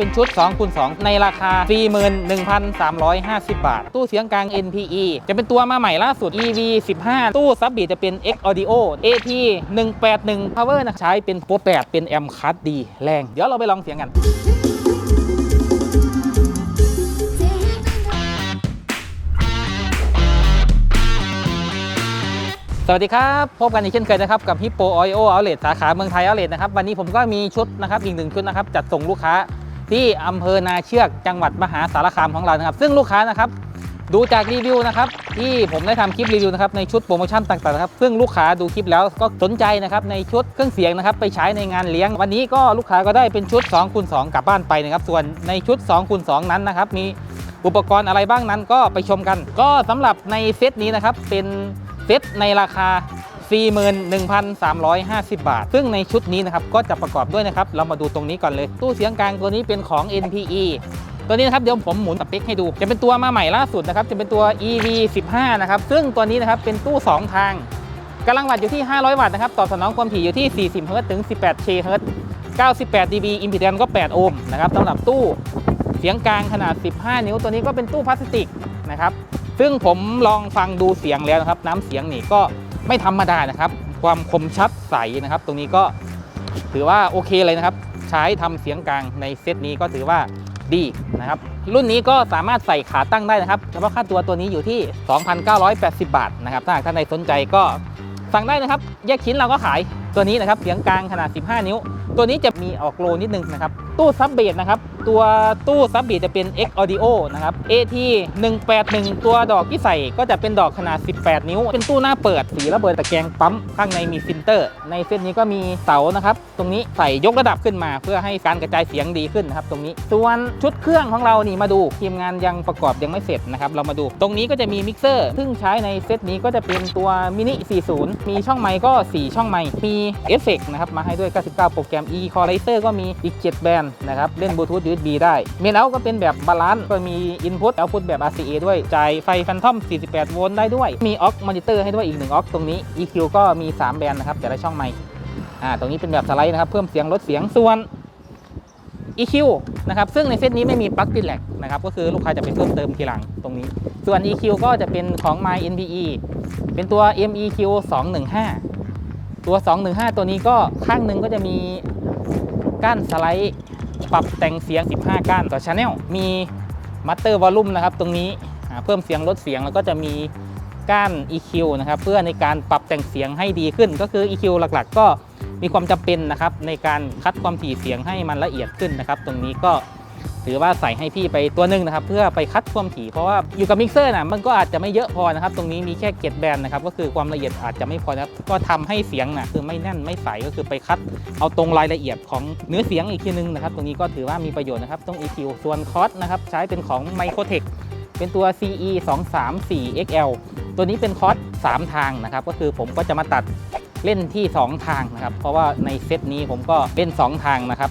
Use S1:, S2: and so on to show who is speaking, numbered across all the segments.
S1: เป็นชุด2คูณ2ในราคา 41,350 บาท ตู้เสียงกลาง NPE จะเป็นตัวมาใหม่ล่าสุด EV 15 ตู้ซับบีจะเป็น X Audio AT 181 Power นะใช้เป็นโปร8เป็นแอมคัสดีแรง เดี๋ยวเราไปลองเสียงกันสวัสดีครับ พบกันอีกเช่นเคยนะครับ กับฮิปโปออยโอเอาเลทสาขาเมืองไทยเอาเลทนะครับ วันนี้ผมก็มีชุดนะครับ อีกหนึ่งชุดนะครับ จัดส่งลูกค้า ที่อำเภอนาเชือกจังหวัดมหาสารคามของเรานะครับ ซึ่งลูกค้านะครับดูจากรีวิวนะครับที่ผมได้ทำคลิปรีวิวนะครับในชุดโปรโมชั่นต่างๆนะครับซึ่งลูกค้าดูคลิปแล้วก็สนใจนะครับในชุดเครื่องเสียงนะครับไปใช้ในงานเลี้ยง วันนี้ก็ลูกค้าก็ได้เป็นชุด2คูณ2กลับบ้านไปนะครับส่วนในชุด2คูณ2นั้นนะครับมีอุปกรณ์อะไรบ้างนั้นก็ไปชมกัน ก็สำหรับในเซตนี้นะครับเป็นเซตในราคา 41,350 บาท ซึ่งในชุดนี้นะครับก็จะประกอบด้วยนะครับ เรามาดูตรงนี้ก่อนเลย ตู้เสียงกลางตัวนี้เป็นของ NPE ตัวนี้นะครับเดี๋ยวผมหมุนสเปคให้ดู จะเป็นตัวมาใหม่ล่าสุดนะครับ จะเป็นตัว EV 15นะครับ ซึ่งตัวนี้นะครับเป็นตู้ 2 ทางกำลังวัตต์อยู่ที่ 500 วัตต์นะครับ ตอบสนองความถี่อยู่ที่ 40 เฮิรตซ์ถึง 18 เคเฮิรตซ์98 dB อิมพีแดนก็ 8 โอห์มนะครับสำหรับตู้เสียงกลางขนาด 15 นิ้ว ตัวนี้ก็เป็นตู้พลาสติกนะครับ ซึ่งผมลองฟังดูเสียงแล้วนะครับ น้ำเสียงนี่ก็ไม่ธรรมดานะครับ ความคมชัดใสนะครับ ตรงนี้ก็ถือว่าโอเคเลยนะครับ ใช้ทำเสียงกลางในเซตนี้ก็ถือว่าดีนะครับ รุ่นนี้ก็สามารถใส่ขาตั้งได้นะครับ เฉพาะค่าตัวตัวนี้อยู่ที่ 2,980 บาทนะครับ ถ้าหากท่านใดสนใจก็สั่งได้นะครับ แยกชิ้นเราก็ขายตัวนี้นะครับ เสียงกลางขนาด 15 นิ้ว ตัวนี้จะมีออกโลนิดนึงนะครับ ตู้ซับเบสนะครับ ตัวตู้ซับเบสจะเป็น X Audio นะครับ AT 181 ตัวดอกที่ใส่ก็จะเป็นดอกขนาด 18 นิ้ว เป็นตู้หน้าเปิดสีระเบิดตะแกรงปั๊ม ข้างในมีฟิลเตอร์ ในเส้นนี้ก็มีเสานะครับ ตรงนี้ใส่ยกระดับขึ้นมา เพื่อให้การกระจายเสียงดีขึ้นนะครับ ตรงนี้ ส่วนชุดเครื่องของเรานี่มาดูทีมงานยังประกอบยังไม่เสร็จนะครับ เรามาดู ตรงนี้ก็จะมีมิกเซอร์ซึ่งใช้ในเซตนี้ก็จะเป็นตัวมินิ 40 มีช่องไมค์ก็ 4 ช่องไมค์ มีเอฟเฟกต์นะครับมาให้ด้วย 99 โปรแกรม Equalizer ก็มีอีก 7 แบรนดนะครับ เล่นบลูทูธ USB ได้ เมนเอาก็เป็นแบบบาลานซ์ก็มี Input Output แบบ RCA ด้วย จ่ายไฟ Phantom 48 โวลต์ได้ด้วย มี aux monitor ให้ด้วยอีก1 aux ตรงนี้ EQ ก็มี 3 แบรนด์นะครับแต่ละช่องไมค์อ่าตรงนี้เป็นแบบสไลด์นะครับ เพิ่มเสียงลดเสียงส่วน EQ นะครับซึ่งในเซตนี้ไม่มีปลั๊กติดแหลกนะครับก็คือลูกค้าจะไปเพิ่มเติมทีหลังตรงนี้ ส่วน EQ ก็จะเป็นของ My NPE เป็นตัว MEQ 215 ตัว 215 ตัวนี้ก็ข้างหนึ่งก็จะมีก้านสไลด์ ปรับแต่งเสียง 15 ก้านต่อช anel มีมัตเตอร์วอลลุ่มนะครับตรงนี้เพิ่มเสียงลดเสียงแล้วก็จะมีก้าน EQ นะครับเพื่อในการปรับแต่งเสียงให้ดีขึ้น ก็คือ EQ หลักๆ ก็มีความจำเป็นนะครับในการคัดความถี่เสียงให้มันละเอียดขึ้นนะครับ ตรงนี้ก็ ถือว่าใส่ให้พี่ไปตัวหนึ่งนะครับเพื่อไปคัดความถี่เพราะว่าอยู่กับมิกเซอร์นะมันก็อาจจะไม่เยอะพอนะครับตรงนี้มีแค่เกตแบนนะครับก็คือความละเอียดอาจจะไม่พอนะครับก็ทำให้เสียงนะคือไม่แน่นไม่ใสก็คือไปคัด เอาตรงรายละเอียดของเนื้อเสียงอีกทีนึงนะครับตรงนี้ก็ถือว่ามีประโยชน์นะครับต้อง EQ ส่วนคอสนะครับใช้เป็นของ Microtech เป็นตัว CE 2 3 4 XL ตัวนี้เป็นคอส3ทางนะครับก็คือผมก็จะมาตัดเล่นที่ 2 ทางนะครับเพราะว่าในเซตนี้ผมก็เล่น 2 ทางนะครับ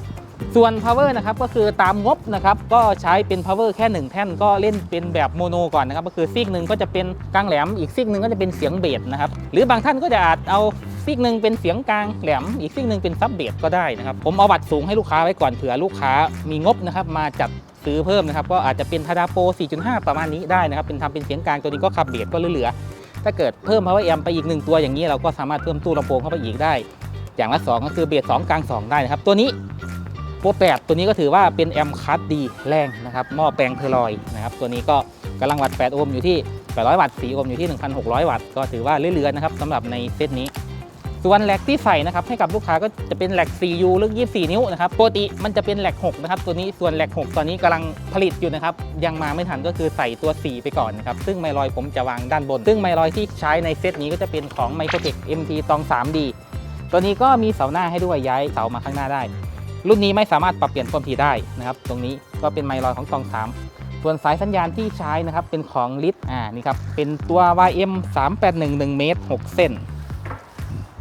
S1: ส่วน power นะครับก็คือตามงบนะครับก็ใช้เป็น power แค่ 1 แท่นก็เล่นเป็นแบบโมโนก่อนนะครับก็คือซีกหนึ่งก็จะเป็นกลางแหลมอีกซีกหนึ่งก็จะเป็นเสียงเบสนะครับหรือบางท่านก็จะอาจเอาซีกหนึ่งเป็นเสียงกลางแหลมอีกซีกหนึ่งเป็นซับเบสก็ได้นะครับผมเอาบัตรสูงให้ลูกค้าไว้ก่อนเผื่อลูกค้ามีงบนะครับมาจัดซื้อเพิ่มนะครับก็อาจจะเป็นทาดาโป 4.5 ประมาณนี้ได้นะครับเป็นทำเป็นเสียงกลางตัวนี้ก็ขับเบสก็เหลือๆถ้าเกิดเพิ่ม power amp ไปอีกหนึ่งตัวอย่างนี้เราก็สามารถเพิ่มตู้ลำโพงเข้าไปอีกได้ อย่างละสองก็คือเบส2กลาง 2 ได้นะครับ ตัวนี้ ปร8ตัวนี้ก็ถือว่าเป็นแอมคัสดีแรงนะครับหม้อแปลงเพลอยนะครับตัวนี้ก็กำลังวัตต์8โอห์มอยู่ที่ 800 วัตต์ 4 โอห์มอยู่ที่ 1,600 วัตต์ ก็ถือว่าเรื่อยๆนะครับสำหรับในเซตนี้ ส่วนแหลกที่ใส่นะครับให้กับลูกค้าก็จะเป็นแหลก 4U ลึก 24 นิ้วนะครับปกติมันจะเป็นแหลก 6 นะครับ ตัวนี้ส่วนแหลก 6 ตอนนี้กำลังผลิตอยู่นะครับยังมาไม่ทันก็คือใส่ตัว 4 ไปก่อนนะครับซึ่งไมลอยผมจะวางด้านบน ซึ่งไมลอยที่ใช้ในเซตนี้ก็จะเป็นของ Microtech MT ตอง 3D ตัวนี้ก็มีเสาหน้าให้ด้วยย้ายเสามาข้างหน้าได้ รุ่นนี้ไม่สามารถปรับเปลี่ยนความถี่ได้นะครับ ตรงนี้ก็เป็นไมลอยของตอง 3 ส่วนสายสัญญาณที่ใช้นะครับเป็นของลิทอ่านี่ครับเป็นตัว YM 381 1เมตร6เส้น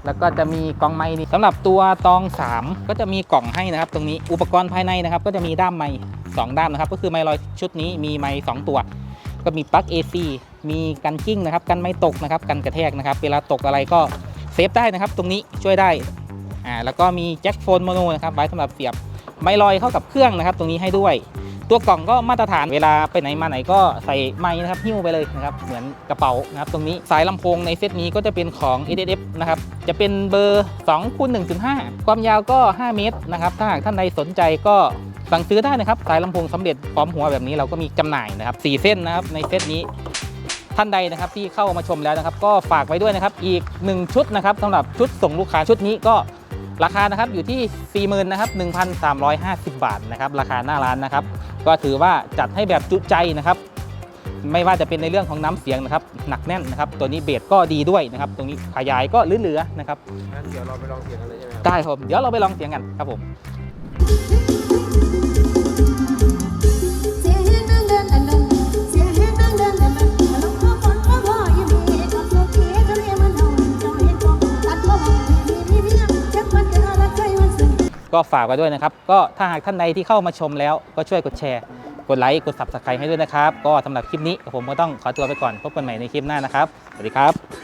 S1: แล้วก็จะมีกล่องไม้นี่สำหรับตัวตอง 3 ก็จะมีกล่องให้นะครับ ตรงนี้อุปกรณ์ภายในนะครับ ก็จะมีด้ามไม้2ด้ามนะครับ ก็คือไม้ลอยชุดนี้มีไม้2ตัว ก็มีปลั๊ก AC มีกันกิ้งนะครับ กันไม่ตกนะครับ กันกระแทกนะครับ เวลาตกอะไรก็เซฟได้นะครับ ตรงนี้ช่วยได้ อ่าแล้วก็มีแจ็คโฟนโมโนนะครับไว้สำหรับเสียบไมลอยเข้ากับเครื่องนะครับตรงนี้ให้ด้วย ตัวกล่องก็มาตรฐานเวลาไปไหนมาไหนก็ใส่ไม้นะครับหิ้วไปเลยนะครับเหมือนกระเป๋านะครับตรงนี้สายลำโพงในเซตนี้ก็จะเป็นของ s s f นะครับจะเป็นเบอร์2คูณ1.5 ความยาวก็ 5 เมตรนะครับถ้าหากท่านใดสนใจก็สั่งซื้อได้นะครับสายลำโพงสำเร็จพร้อมหัวแบบนี้เราก็มีจำหน่ายนะครับ4เส้นนะครับในเซตนี้ท่านใดนะครับที่เข้ามาชมแล้วนะครับ ก็ฝากไว้ด้วยนะครับอีก 1 ชุดนะครับสำหรับชุดส่งลูกค้าชุดนี้ก็ ราคานะครับอยู่ที่ 40,000นะครับ1,350 บาทนะครับราคาหน้าร้านนะครับ ก็ถือว่าจัดให้แบบจุใจนะครับ ไม่ว่าจะเป็นในเรื่องของน้ำเสียงนะครับหนักแน่นนะครับ ตัวนี้เบสก็ดีด้วยนะครับ ตรงนี้ขยายก็เหลือๆนะครับ
S2: งั้นเดี๋ยวเราไปลองเสียงกันเลยใช่ไหมครับ
S1: ได้ครับผมเดี๋ยวเราไปลองเสียงกันครับผม ก็ฝากไว้ด้วยนะครับ ก็ถ้าหากท่านใดที่เข้ามาชมแล้วก็ช่วยกดแชร์ กดไลค์ กด subscribe ให้ด้วยนะครับ ก็สำหรับคลิปนี้ผมก็ต้องขอตัวไปก่อน พบกันใหม่ในคลิปหน้านะครับ สวัสดีครับ